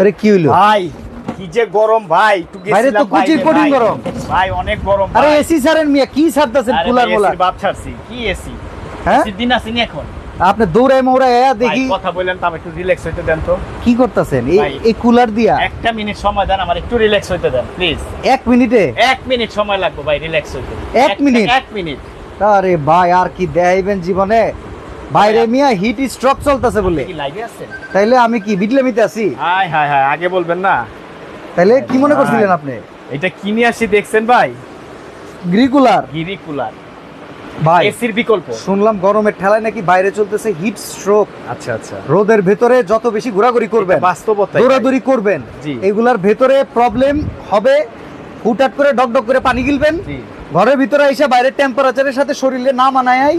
আরে কি হইল? ভাই কি যে গরম ভাই একটু বাইরে তো কুচির কঠিন গরম। ভাই অনেক গরম আরে এসি মিয়া কি কুলার মোলার বাপ ছাড়ছি। কি এসি? হ্যাঁ? দিন আসেনি এখন। আপনি দৌড়ায় মৌড়ায় আয়া দেখি। কথা বললেন তো একটু রিল্যাক্স হইতে দেন তো। কি করতেছেন? এই এই কুলার দিয়া? একটা মিনিট সময় দেন আমার একটু রিল্যাক্স হইতে দেন প্লিজ এক মিনিটে? এক মিনিট সময় লাগবে ভাই রিল্যাক্স হইতে। এক মিনিট? এক মিনিট। আরে ভাই আর কি দেখাইবেন জীবনে? বাইরে মিয়া হিট স্ট্রোক চলতেছে বলে। লাইভে আছেন? তাইলে আমি কি বিটলেমিতে আছি? হাই হাই হাই আগে বলবেন না। তাইলে কি মনে করছিলেন আপনি? এটা কিনে আসি দেখছেন ভাই? গ্রিকুলার গিরি কুলার ভাই এসির বিকল্প। শুনলাম গরমের ঠেলায় নাকি বাইরে চলতেছে হিট স্ট্রোক আচ্ছা আচ্ছা। রোদের ভেতরে যত বেশি ঘোরাঘুরি করবেন বাস্তবতা দৌড়াদৌড়ি করবেন এগুলার ভেতরে প্রবলেম হবে। হুটহাট করে ডকডক করে পানি গিলবেন। ঘরের ভিতরে এসে বাইরের টেম্পারেচারের সাথে শরীরে না মানায়।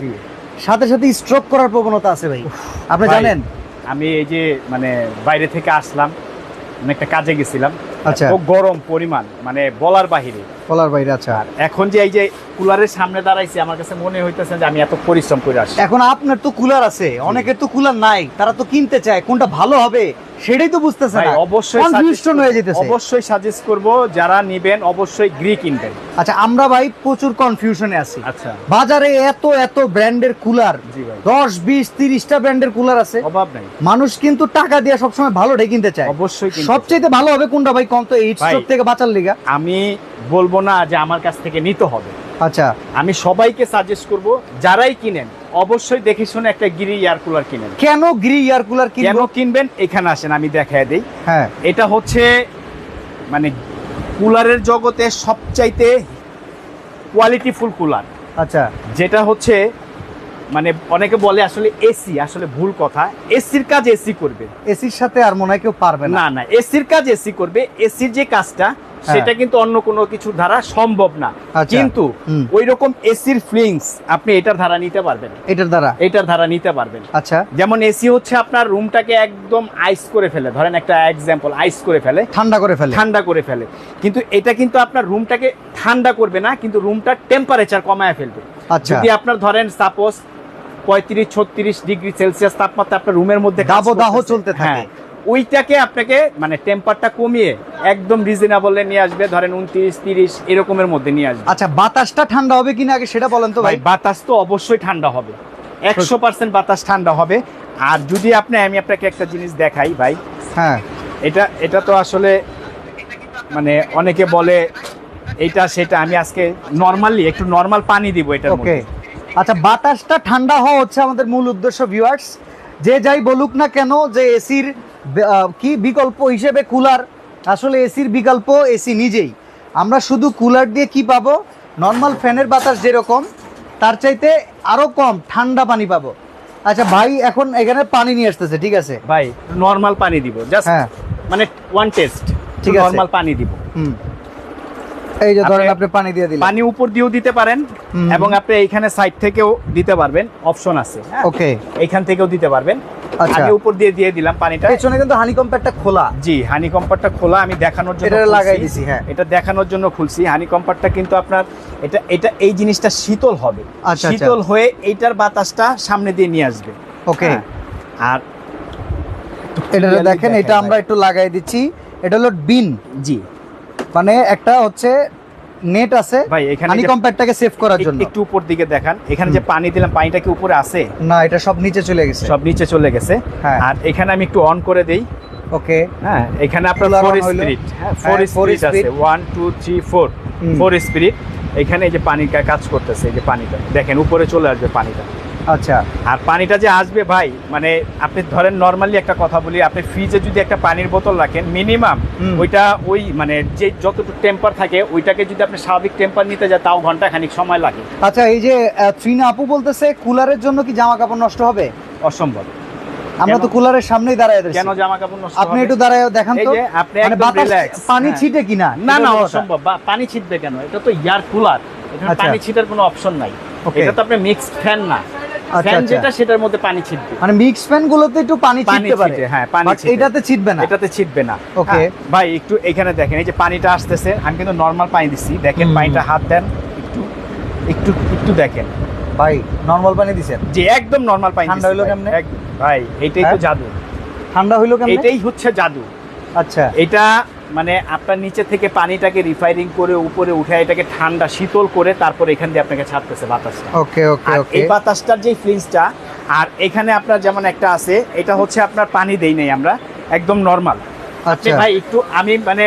সাথে সাথে স্ট্রোক করার প্রবণতা আছে ভাই। আপনি জানেন? আমি এই যে মানে বাইরে থেকে আসলাম অনেকটা একটা কাজে গেছিলাম। আচ্ছা। গরম পরিমাণ মানে বলার বাহিরে। কলার বাইরে আচ্ছা এখন যে এই যে কুলারের সামনে দাঁড়াইছি আমার কাছে মনে হইতেছে যে আমি এত পরিশ্রম করে আসছি। এখন আপনার তো কুলার আছে অনেকের তো কুলার নাই তারা তো কিনতে চায় কোনটা ভালো হবে সেটাই তো বুঝতেছে না। অবশ্যই কনফিউশন হয়ে যেতেছে। অবশ্যই সাজেস্ট করব যারা নিবেন অবশ্যই গ্রি কিনবেন। আচ্ছা আমরা ভাই প্রচুর কনফিউশনে আছি। আচ্ছা। বাজারে এত এত ব্র্যান্ডের কুলার দশ বিশ তিরিশটা ব্র্যান্ডের কুলার আছে। অভাব নাই। মানুষ কিন্তু টাকা দিয়ে সবসময় ভালোটাই কিনতে চায়। অবশ্যই কিনতে সবচেয়ে ভালো হবে কোনটা ভাই কম তো এইট থেকে বাঁচার লিগা। আমি বলব না যে আমার কাছ থেকে নিতে হবে। আচ্ছা। আমি সবাইকে সাজেস্ট করব যারাই কিনেন অবশ্যই দেখে শুনে একটা গিরি এয়ার কুলার কিনেন। কেন গ্রি এয়ার কুলার কেন কিনবেন? এখানে আসেন আমি দেখায় দেই। হ্যাঁ। এটা হচ্ছে মানে কুলারের জগতে সবচাইতে কোয়ালিটিফুল কুলার আচ্ছা। যেটা হচ্ছে মানে অনেকে বলে আসলে এসি আসলে ভুল কথা। এসির কাজ এসি করবে। এসির সাথে আর মনে হয় কেউ পারবে না। না না এসির কাজ এসি করবে। এসির যে কাজটা সেটা কিন্তু অন্য কোনো কিছুর দ্বারা সম্ভব না। আচ্ছা। কিন্তু ওই রকম এসির ফিলিংস আপনি এটার ধারা নিতে পারবেন। এটার দ্বারা এটার ধারা নিতে পারবেন। আচ্ছা। যেমন এসি হচ্ছে আপনার রুমটাকে একদম আইস করে ফেলে। ধরেন একটা এক্সাম্পল আইস করে ফেলে। ঠান্ডা করে ফেলে। ঠান্ডা করে ফেলে। কিন্তু এটা কিন্তু আপনার রুমটাকে ঠান্ডা করবে না কিন্তু রুমটার টেম্পারেচার কমায় ফেলবে। আচ্ছা। যদি আপনার ধরেন সাপোজ পঁয়ত্রিশ ছত্রিশ ডিগ্রি সেলসিয়াস তাপমাত্রা আপনার রুমের মধ্যে দাবদাহ চলতে থাকে। ওইটাকে আপনাকে মানে টেম্পারটা কমিয়ে একদম রিজনেবলে নিয়ে আসবে ধরেন উনত্রিশ তিরিশ এরকমের মধ্যে নিয়ে আসবে। আচ্ছা বাতাসটা ঠান্ডা হবে কিনা আগে সেটা বলেন তো ভাই। ভাই বাতাস তো অবশ্যই ঠান্ডা হবে। একশো পার্সেন্ট বাতাস ঠান্ডা হবে। আর যদি আপনি আমি আপনাকে একটা জিনিস দেখাই ভাই। হ্যাঁ। এটা এটা তো আসলে মানে অনেকে বলে এটা সেটা আমি আজকে নর্মালি একটু নর্মাল পানি দিব এটা ওকে। আচ্ছা বাতাসটা ঠান্ডা হওয়া হচ্ছে আমাদের মূল উদ্দেশ্য ভিউয়ার্স যে যাই বলুক না কেন যে এসির কি বিকল্প হিসেবে কুলার? আসলে এসির বিকল্প এসি নিজেই। আমরা শুধু কুলার দিয়ে কি পাবো? নর্মাল ফ্যানের বাতাস যেরকম তার চাইতে আরও কম ঠান্ডা পানি পাবো। আচ্ছা ভাই এখন এখানে পানি নিয়ে আসতেছে ঠিক আছে? ভাই নর্মাল পানি দিব জাস্ট হ্যাঁ। মানে ওয়ান টেস্ট ঠিক আছে। নর্মাল পানি দিব। হুম। এই যে ধরেন আপনি- পানি দিয়ে দিলেন। পানি উপর দিয়েও দিতে পারেন এবং আপনি এইখানে সাইড থেকেও দিতে পারবেন অপশন আছে হ্যাঁ? ওকে। এইখান থেকেও দিতে পারবেন। আচ্ছা। আমি উপর দিয়ে দিয়ে দিলাম পানিটা। পেছনে কিন্তু হানিকম প্যাডটা খোলা। জি হানি কম্পারটা খোলা আমি দেখানোর জন্য এটা লাগাই দিছি, হ্যাঁ। এটা দেখানোর জন্য খুলছি। হানি কম্পারটা কিন্তু আপনার এটা এটা এই জিনিসটা শীতল হবে। আচ্ছা, আচ্ছা। শীতল হয়ে এইটার বাতাসটা সামনে দিয়ে নিয়ে আসবে। ওকে। হ্যাঁ। আর এটা দেখেন দেখেন এটা আমরা একটু লাগাই দিচ্ছি। এটা হলো বিন। জি। মানে একটা হচ্ছে নেট আছে ভাই এখানে হানি কম্প্যাক্টটাকে সেভ করার জন্য। একটু উপর দিকে দেখান এখানে যে পানি দিলাম পানিটা কি উপরে আছে? না এটা সব নিচে চলে গেছে। সব নিচে চলে গেছে। হ্যাঁ। আর এখানে আমি একটু অন করে দেই। ওকে। হ্যাঁ এখানে আপনার ফোর স্পিরিট হ্যাঁ হ্যাঁ, ফোর four স্পিরিট আছে। One two three four four spirit এখানে এই যে পানিটা কাজ করতেছে এই যে পানিটা। দেখেন উপরে চলে আসবে পানিটা। আচ্ছা। আর পানিটা যে আসবে ভাই মানে আপনি ধরেন নর্মালি একটা কথা বলি আপনি ফ্রিজে যদি একটা পানির বোতল রাখেন মিনিমাম ওইটা ওই মানে যে যতটুকু টেম্পার থাকে ওইটাকে যদি আপনি স্বাভাবিক টেম্পার নিতে যায় তাও ঘণ্টা খানিক সময় লাগে। আচ্ছা এই যে ট্রিনা আপু বলতেছে কুলারের জন্য কি জামা কাপড় নষ্ট হবে? অসম্ভব। আমরা তো কুলারের সামনেই দাঁড়ায় আছি কেন জামা কাপড় নষ্ট আপনি একটু দাঁড়ায় দেখান তো। যে আপনি মানে বাতাস পানি হ্যাঁ। ছিটে কিনা? না না অসম্ভব। পানি ছিটবে কেন? এটা তো ইয়ার কুলার এখানে আচ্ছা। পানি ছিটার কোনো অপশন নাই. এটা তো আপনার মিক্সড ফ্যান না। ফ্যান আচ্ছা। যেটা সেটার মধ্যে পানি ছিটবে মানে মিক্স ফ্যান গুলোতে একটু পানি ছিটতে পারে হ্যাঁ, পানি এটাতে ছিটবে না এটাতে ছিটবে না Okay. হ্যাঁ, ভাই একটু এখানে দেখেন এই যে পানিটা আসতেছে আমি কিন্তু নর্মাল পানি দিচ্ছি দেখেন। পানিটা হাত দেন একটু একটু একটু দেখেন ভাই নরমাল পানি দিছেন যে একদম নর্মাল পানি ঠান্ডা হইল। কেমনে? ভাই এইটাই তো হ্যাঁ? জাদু ঠান্ডা হইল কেন এটাই হচ্ছে জাদু আচ্ছা এটা মানে আপনার নিচে থেকে পানিটাকে রিফাইরিং করে উপরে উঠে এটাকে ঠান্ডা শীতল করে তারপর এখান দিয়ে আপনাকে ছাড়তেছে বাতাসটা। ওকে ওকে ওকে এই বাতাসটার যে ফ্লিন্সটা আর এখানে আপনার যেমন একটা আছে এটা হচ্ছে আপনার পানি দেই নাই আমরা একদম নর্মাল আচ্ছা। ভাই একটু আমি মানে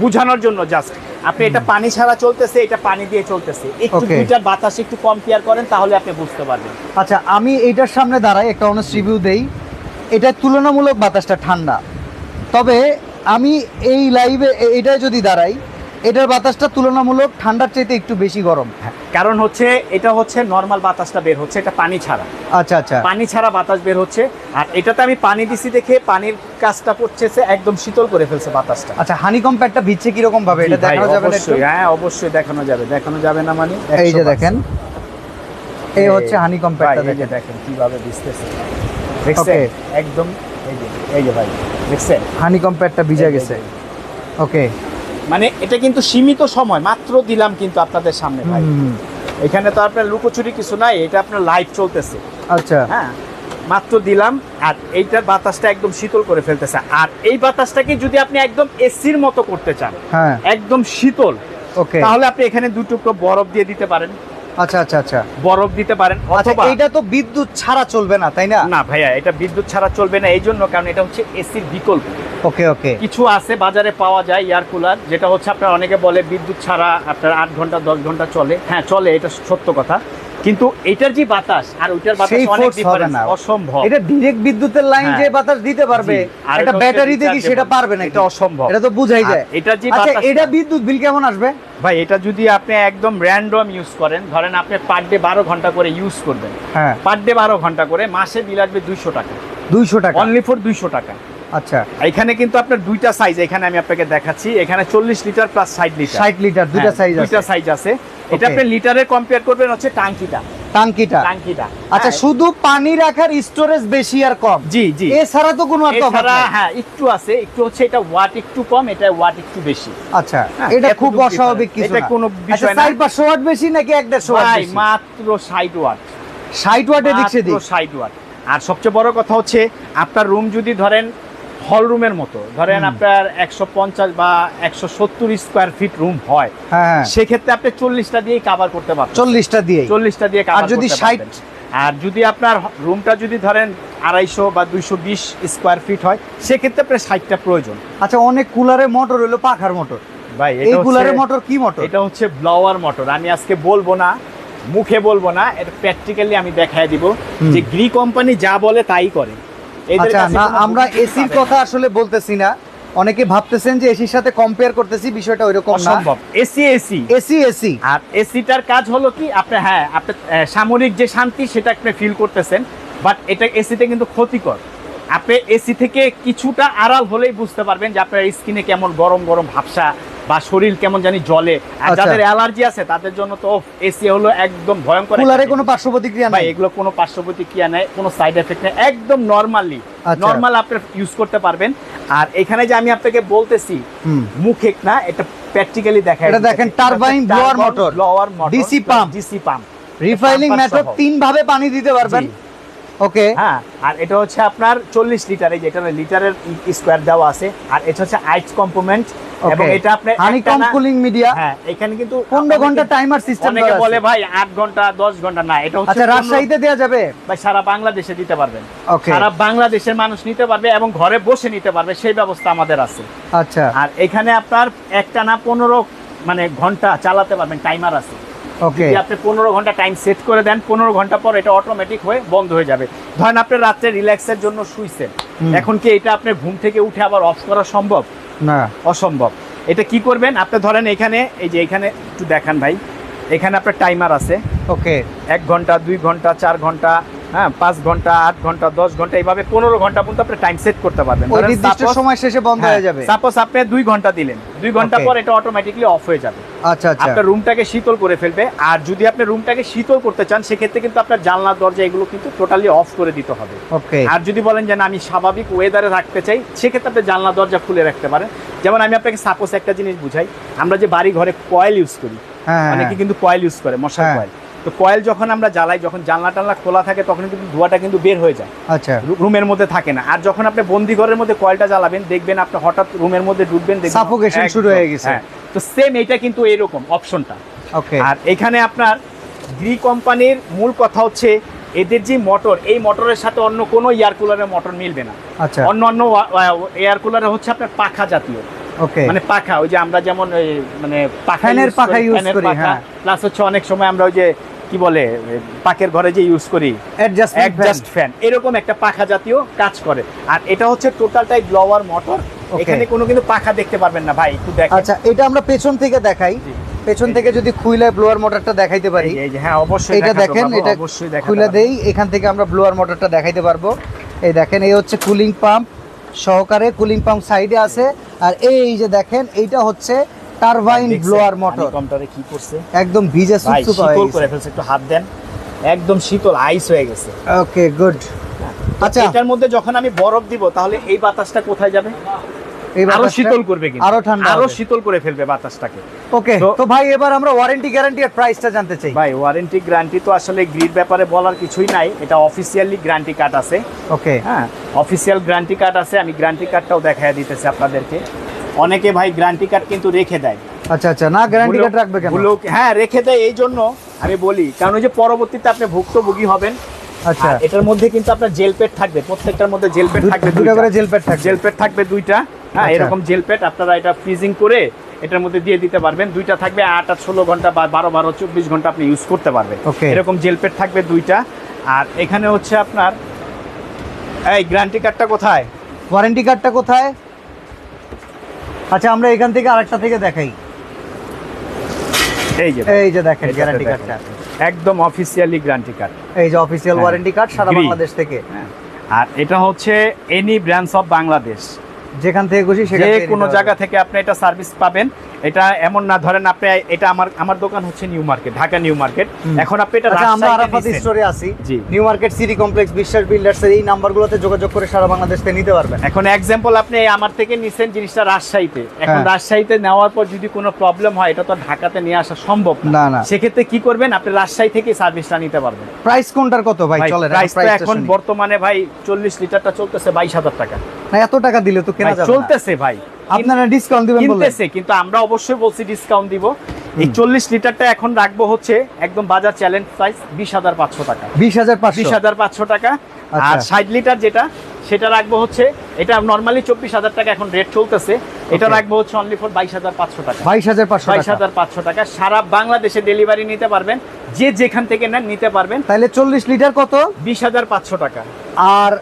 বুঝানোর জন্য জাস্ট আপনি এটা পানি ছাড়া চলতেছে এটা পানি দিয়ে চলতেছে। একটু. দুইটার বাতাস একটু কম্পেয়ার করেন তাহলে আপনি বুঝতে পারবেন। আচ্ছা আমি এইটার সামনে দাঁড়াই একটা অনেস্ট রিভিউ দেই। এটা তুলনামূলক বাতাসটা ঠান্ডা। তবে আমি এই লাইভে এটা যদি দাঁড়াই এটার বাতাসটা তুলনামূলক ঠান্ডার চাইতে একটু বেশি গরম। কারণ হচ্ছে এটা হচ্ছে নর্মাল বাতাসটা বের হচ্ছে এটা পানি ছাড়া। আচ্ছা আচ্ছা। পানি ছাড়া বাতাস বের হচ্ছে আর এটাতে আমি পানি দিছি দেখে পানির কাজটা করছে একদম শীতল করে ফেলছে বাতাসটা। আচ্ছা হানিকম প্যাডটা ভিজছে কীরকম ভাবে? এটা দেখানো যাবে? অবশ্যই। হ্যাঁ অবশ্যই দেখানো যাবে। দেখানো যাবে না মানে এই যে দেখেন এই হচ্ছে হানিকম প্যাডটা দেখেন। কীভাবে দেখছেন? একদম এই যে ভাই দেখছেন? হানিকম প্যাডটা ভিজে গেছে। ওকে মানে এটা কিন্তু সীমিত সময় মাত্র দিলাম কিন্তু আপনাদের সামনে ভাই। এখানে তো আপনার লুকোচুরি কিছু নাই এটা আপনার লাইভ চলতেছে। আচ্ছা। হ্যাঁ মাত্র দিলাম আর এইটার বাতাসটা একদম শীতল করে ফেলতেছে। আর এই বাতাসটাকে যদি আপনি একদম এসির মতো করতে চান হ্যাঁ। একদম শীতল ওকে তাহলে আপনি এখানে দু টুকরো বরফ দিয়ে দিতে পারেন। আচ্ছা আচ্ছা আচ্ছা। বরফ দিতে পারেন আচ্ছা অথবা এটা তো বিদ্যুৎ ছাড়া চলবে না তাই না? না ভাইয়া এটা বিদ্যুৎ ছাড়া চলবে না এই জন্য কারণ এটা হচ্ছে এসির বিকল্প। ওকে ওকে। কিছু আছে বাজারে পাওয়া যায় এয়ার কুলার যেটা হচ্ছে আপনার অনেকে বলে বিদ্যুৎ ছাড়া আপনার আট ঘণ্টা দশ ঘণ্টা চলে। হ্যাঁ চলে এটা সত্য কথা। কিন্তু এটার যে বাতাস আর ওইটার বাতাস অনেক ডিফারেন্স অসম্ভব। এটা ডিরেক্ট বিদ্যুতের লাইন হ্যাঁ। যে বাতাস দিতে পারবে এটা এটা হচ্ছে ব্যাটারি থেকে সেটা পারবে না এটা অসম্ভব। এটা তো বুঝাই যায়। এটার যে আচ্ছা বাতাস এটা বিদ্যুৎ বিল কেমন আসবে? ভাই এটা যদি আপনি একদম র্যান্ডম ইউজ করেন ধরেন আপনি পার ডে বারো ঘণ্টা করে ইউজ করবেন। হ্যাঁ। পার ডে বারো ঘণ্টা করে মাসে বিল আসবে দুইশো টাকা। দুইশো টাকা। অনলি ফর দুইশো টাকা। আচ্ছা। এখানে কিন্তু আপনার দুইটা সাইজ এখানে আমি আপনাকে দেখাচ্ছি। এখানে চল্লিশ লিটার প্লাস ষাট লিটার ষাট লিটার দুইটা হ্যাঁ, সাইজ দুইটা সাইজ আছে। এটা. আপনি লিটারে কম্পেয়ার করবেন হচ্ছে টাঙ্কিটা। টাঙ্কিটা। টাঙ্কিটা। আচ্ছা হ্যাঁ, শুধু পানি রাখার স্টোরেজ বেশি আর কম? জি জি। এছাড়া তো কোনো আর তফাৎ নাই। হ্যাঁ একটু আছে একটু হচ্ছে এটা ওয়াট একটু কম এটা ওয়াট একটু বেশি। আচ্ছা হ্যাঁ, এটা খুব অস্বাভাবিক। কিছু এটা কোনো আচ্ছা বিষয় না। ওয়াট বেশি নাকি এক দেড়শো ওয়াট বেশি? মাত্র ষাট ওয়াট ষাট ওয়াট এদিক সেদিক মাত্র ওয়াট আর সবচেয়ে বড় কথা হচ্ছে আপনার রুম যদি ধরেন হল রুমের মতো। ধরেন আপনার একশো পঞ্চাশ বা একশো সত্তর স্কোয়ার ফিট রুম হয়। হ্যাঁ হ্যাঁ। সেক্ষেত্রে আপনি চল্লিশটা দিয়েই কাভার করতে পারবেন। চল্লিশটা দিয়ে চল্লিশটা দিয়ে আর যদি করতে 60 পারবেন। আর যদি আপনার রুমটা যদি ধরেন আড়াইশো বা দুইশো বিশ স্কোয়ার ফিট হয় সেক্ষেত্রে আপনার ষাটটা প্রয়োজন। আচ্ছা অনেক কুলারে মোটর হলো পাখার মোটর ভাই এই কুলারের মোটর কি মোটর এটা হচ্ছে ব্লাওয়ার মোটর আমি আজকে বলব না মুখে বলব না এটা প্র্যাকটিক্যালি আমি দেখায় দিব। যে গ্রি কোম্পানি যা বলে তাই করে। আচ্ছা না আমরা এসির কথা আসলে বলতেছি না। অনেকে ভাবতেছেন যে এসির সাথে কম্পেয়ার করতেছি বিষয়টা ওইরকম না। অসম্ভব। AC AC. AC AC. আর এসিটার কাজ হলো কি আপনি হ্যাঁ আপনি সামরিক যে শান্তি সেটা আপনি ফিল করতেছেন বাট এটা এসিতে কিন্তু ক্ষতিকর। আপনি এসি থেকে কিছুটা আড়াল হলেই বুঝতে পারবেন যে আপনার স্কিনে কেমন গরম গরম ভাবসা বা শরীর কেমন জানি জলে আর আচ্ছা। যাদের অ্যালার্জি আছে তাদের জন্য তো এসি হলো একদম ভয়ঙ্কর কুলারে কোনো পার্শ্ব প্রতিক্রিয়া নাই? এগুলো কোনো পার্শ্ব প্রতিক্রিয়া নেই কোনো সাইড এফেক্ট নেই একদম নর্মালি আচ্ছা। নর্মাল আপনি ইউজ করতে পারবেন। আর এখানে যে আমি আপনাকে বলতেছি মুখে না এটা প্র্যাকটিক্যালি দেখা এটা দেখেন turbine blower motor, blower motor DC pump। DC pump refilling method তিন ভাবে পানি দিতে পারবেন। ওকে হ্যাঁ আর এটা হচ্ছে আপনার চল্লিশ লিটার এই যে এটা লিটারের স্কোয়ার দেওয়া আছে আর এটা হচ্ছে আইস কম্পোনেন্ট এবং এটা আপনার হানিকম কুলিং মিডিয়া হ্যাঁ এখানে কিন্তু 15 ঘণ্টা টাইমার সিস্টেম অনেকে বলে ভাই আট ঘণ্টা দশ ঘণ্টা। না এটা হচ্ছে আচ্ছা রাজশাহীতে দেওয়া যাবে? ভাই সারা বাংলাদেশে দিতে পারবেন। ওকে সারা বাংলাদেশের মানুষ নিতে পারবে এবং ঘরে বসে নিতে পারবে সেই ব্যবস্থা আমাদের আছে। আচ্ছা। আর এখানে আপনার একটা না পনেরো মানে ঘণ্টা চালাতে পারবেন টাইমার আছে। যদি আপনি পনেরো ঘণ্টা টাইম সেট করে দেন পনেরো ঘণ্টা পর এটা অটোমেটিক হয়ে বন্ধ হয়ে যাবে। ধরেন আপনি রাত্রে রিল্যাক্সের জন্য শুইছেন। এখন কি এটা আপনার ঘুম থেকে উঠে আবার অফ করা সম্ভব? না। অসম্ভব। এটা কি করবেন? আপনি ধরেন এখানে এই যে এখানে একটু দেখান ভাই। এখানে আপনার টাইমার আছে। ওকে এক ঘণ্টা দুই ঘণ্টা চার ঘণ্টা হ্যাঁ পাঁচ ঘণ্টা আট ঘণ্টা দশ ঘণ্টা এইভাবে পনেরো ঘণ্টা পর্যন্ত আপনি টাইম সেট করতে পারবেন। নির্দিষ্ট সময় শেষে বন্ধ হয়ে যাবে। সাপোজ আপনি দুই ঘণ্টা দিলেন। দুই ঘণ্টা. পর এটা অটোমেটিকলি অফ হয়ে যাবে। আচ্ছা আচ্ছা। আপনার রুমটাকে শীতল করে ফেলবে। আর যদি আপনি রুমটাকে শীতল করতে চান সেক্ষেত্রে কিন্তু আপনার জানলা দরজা এগুলো কিন্তু টোটালি অফ করে দিতে হবে। ওকে আর যদি বলেন যে না আমি স্বাভাবিক ওয়েদারে রাখতে চাই সেক্ষেত্রে আপনি জানলা দরজা খুলে রাখতে পারেন। যেমন আমি আপনাকে সাপোজ একটা জিনিস বুঝাই। আমরা যে বাড়ি ঘরে কয়েল ইউজ করি হ্যাঁ অনেকে কিন্তু কয়েল ইউজ করে মশার হ্যাঁ। কয়েল তো কয়েল যখন আমরা জ্বালাই যখন জানলা টানলা খোলা থাকে তখন কিন্তু ধোঁয়াটা কিন্তু বের হয়ে যায়। আচ্ছা। রুমের মধ্যে থাকে না। আর যখন আপনি বন্দি ঘরের মধ্যে কয়েলটা জ্বালাবেন দেখবেন আপনি হঠাৎ রুমের মধ্যে দেখবেন Suffocation শুরু হয়ে গেছে। হ্যাঁ। তো সেম এটা কিন্তু এরকম অপশনটা ওকে আর এখানে আপনার গ্রি কোম্পানির মূল কথা হচ্ছে এদের যে মোটর এই মোটরের সাথে অন্য কোনো এয়ার কুলারের মোটর মিলবে না। আচ্ছা। অন্য অন্য এয়ার কুলারে হচ্ছে আপনার পাখা জাতীয়। ওকে মানে পাখা ওই যে আমরা যেমন মানে পাখা ফ্যানের পাখা use করি, হ্যাঁ। প্লাস হচ্ছে অনেক সময় আমরা ওই যে কি বলে পাকের ঘরে যে ইউজ করি অ্যাডজাস্ট ফ্যান এরকম একটা পাখা জাতীয় কাজ করে। আর এটা হচ্ছে টোটালটাই ব্লোয়ার মোটর এখানে কোনো কিন্তু পাখা দেখতে পারবেন না ভাই একটু দেখেন। আচ্ছা এটা আমরা পেছন থেকে দেখাই। পেছন থেকে যদি খুইলা ব্লোয়ার মোটরটা দেখাইতে পারি। এই যে- হ্যাঁ অবশ্যই এটা দেখেন এটা খুলে দেই এখান থেকে আমরা ব্লোয়ার মোটরটা দেখাইতে পারব। এই দেখেন এই হচ্ছে কুলিং পাম্প সহকারে কুলিং পাম্প সাইডে আছে। আর এই যে দেখেন এইটা হচ্ছে টারবাইন ব্লোয়ার মোটর হানিকমটারে কি করছে? একদম ভিজে সুপসুপ হয়ে শীতল করে ফেলছে একটু হাত দেন। একদম শীতল আইস হয়ে গেছে। ওকে গুড আচ্ছা। এটার মধ্যে যখন আমি বরফ দিব তাহলে এই বাতাসটা কোথায় যাবে? আরও শীতল করবে কিন্তু। আরও ঠান্ডা আরও শীতল করে ফেলবে বাতাসটাকে। ওকে তো- তো ভাই এবার আমরা ওয়ারেন্টি গ্যারান্টি আর প্রাইসটা জানতে চাই। ভাই ওয়ারেন্টি গ্যারান্টি তো আসলে গ্রিড ব্যাপারে বলার কিছুই নাই। এটা অফিসিয়ালি গ্যারান্টি কার্ড আছে। ওকে হ্যাঁ অফিসিয়াল গ্যারান্টি কার্ড আছে। আমি গ্যারান্টি কার্ডটাও দেখায় দিতেছি আপনাদেরকে। অনেকে ভাই গ্যারান্টি কার্ড কিন্তু রেখে দেয়। আচ্ছা আচ্ছা না গ্যারান্টি কার্ড রাখবে কেন? হ্যাঁ রেখে দেয় এই জন্য আমি বলি কারণ ওই যে পরবর্তীতে আপনি ভুক্তভোগী হবেন আচ্ছা। এটার মধ্যে কিন্তু আপনার জেল পেট থাকবে প্রত্যেকটার মধ্যে জেল পেট থাকবে দুটো করে জেল প্যাড থাকবে। জেল পেট থাকবে দুইটা হ্যাঁ আচ্ছা। এরকম জেল পেট আপনারা এটা ফ্রিজিং করে এটার মধ্যে দিয়ে দিতে পারবেন। দুইটা থাকবে আট আর ষোলো ঘণ্টা বা বারো বারো চব্বিশ ঘণ্টা আপনি ইউজ করতে পারবেন. এরকম জেল পেট থাকবে দুইটা। আর এখানে হচ্ছে আপনার এই গ্যারান্টি কার্ডটা কোথায়? ওয়ারেন্টি কার্ডটা কোথায়? আচ্ছা আমরা এখান থেকে আরেকটা থেকে দেখাই। এই যে এই যে দেখেন গ্যারান্টি কার্ডটা একদম অফিসিয়ালি গ্যারান্টি কার্ড এই যে অফিসিয়াল। ওয়ারেন্টি কার্ড সারা বাংলাদেশ থেকে। হ্যাঁ। আর এটা হচ্ছে এনি ব্রাঞ্চ অফ বাংলাদেশ যেখান থেকে খুশি সেখানে থেকে কোনো জায়গা থেকে আপনি এটা সার্ভিস পাবেন। এটা এমন না ধরেন আপনি এটা আমার আমার দোকান হচ্ছে new market Dhaka new market. এখন আপনি এটা আচ্ছা আমরা আরাফাত স্টোরে আছি new market city complex Biswas builders এর এই নাম্বারগুলোতে যোগাযোগ করে সারা বাংলাদেশ থেকে নিতে পারবেন। এখন এক্সাম্পল আপনি আমার থেকে নিছেন জিনিসটা রাজশাহীতে। এখন হ্যাঁ। রাজশাহীতে নেওয়ার পর যদি কোনো প্রবলেম হয় এটা তো ঢাকাতে নিয়ে আসা সম্ভব না। না সেক্ষেত্রে কি করবেন? আপনি রাজশাহী থেকে সার্ভিসটা নিতে পারবেন। প্রাইস কোনটার কত ভাই? চলে প্রাইস এখন বর্তমানে ভাই চল্লিশ লিটারটা চলতেছে বাইশ হাজার টাকা। না এত টাকা দিলে তো কেনা যাবে চলতেছে ভাই। আপনারা ডিসকাউন্ট দিবেন কিনতেছে কিন্তু আমরা অবশ্যই বলছি ডিসকাউন্ট দিব। এই চল্লিশ লিটারটা এখন রাখব হচ্ছে একদম বাজার চ্যালেঞ্জ প্রাইস বিশ হাজার পাঁচশো টাকা। বিশ হাজার বিশ হাজার পাঁচশো টাকা। আর আচ্ছা। ষাট লিটার যেটা সেটা রাখব হচ্ছে এটা নর্মালি চব্বিশ হাজার টাকা এখন রেট চলতেছে। এটা রাখব হচ্ছে অনলি ফর বাইশ হাজার পাঁচশো টাকা। বাইশ হাজার পাঁচশো বাইশ টাকা হাজার পাঁচশো টাকা। সারা বাংলাদেশে ডেলিভারি নিতে পারবেন। যে যেখান থেকে নেন নিতে পারবেন। তাহলে চল্লিশ লিটার কত? বিশ হাজার পাঁচশো টাকা। আর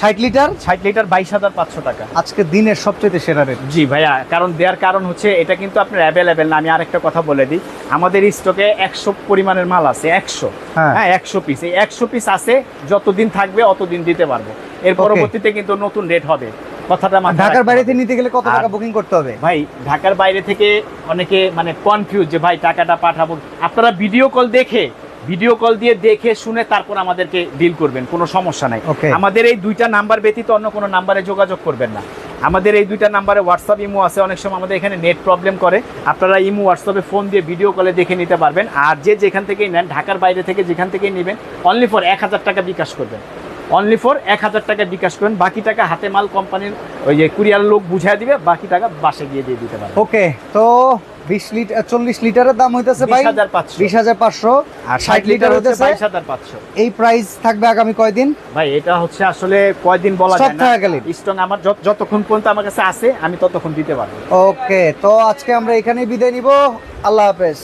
ষাট লিটার? ষাট লিটার বাইশ হাজার পাঁচশো টাকা। আজকে দিনের সবচেয়ে সেরা রেট। জি ভাইয়া কারণ দেওয়ার কারণ হচ্ছে এটা কিন্তু আপনার অ্যাভেলেবেল না আমি আরেকটা কথা বলে দিই। আমাদের স্টকে একশো পরিমাণের মাল আছে একশো। হ্যাঁ। হ্যাঁ একশো পিস এই একশো পিস আছে যতদিন থাকবে অতদিন দিতে পারব। এর পরবর্তীতে কিন্তু নতুন রেট হবে। কথাটা ঢাকার বাইরে থেকে নিতে গেলে কত টাকা বুকিং করতে হবে? ভাই ঢাকার বাইরে থেকে অনেকে মানে কনফিউজ যে ভাই টাকাটা পাঠাবো। আপনারা ভিডিও কল দেখে ভিডিও কল দিয়ে দেখে শুনে তারপর আমাদেরকে ডিল করবেন কোনো সমস্যা নাই. আমাদের এই দুইটা নাম্বার ব্যতীত অন্য কোনো নাম্বারে যোগাযোগ করবেন না। আমাদের এই দুইটা নাম্বারে হোয়াটসঅ্যাপ ইমো আছে অনেক সময় আমাদের এখানে নেট প্রবলেম করে। আপনারা ইমো হোয়াটসঅ্যাপে ফোন দিয়ে ভিডিও কলে দেখে নিতে পারবেন। আর যে যেখান থেকেই নেন ঢাকার বাইরে থেকে যেখান থেকেই নেবেন অনলি ফর এক হাজার টাকা বিকাশ করবেন। অনলি ফর এক হাজার টাকা বিকাশ করবেন বাকি টাকা হাতে মাল কোম্পানির ওই যে কুরিয়ার লোক বুঝিয়ে দিবে বাকি টাকা বাসে গিয়ে দিয়ে দিতে পারবে। ওকে তো বিশ লিটার চল্লিশ লিটারের দাম হইতেছে ভাই 20,500 বিশ হাজার পাঁচশো আর ষাট লিটার হইতেছে বাইশ হাজার পাঁচশো। এই প্রাইস থাকবে আগামী কয়দিন? ভাই এটা হচ্ছে আসলে কয়দিন বলা যায় না। স্ট্রং আমার যতক্ষণ পর্যন্ত আমার কাছে আছে আমি ততক্ষণ দিতে পারব। ওকে তো আজকে আমরা এখানেই বিদায় নিব। আল্লাহ হাফেজ।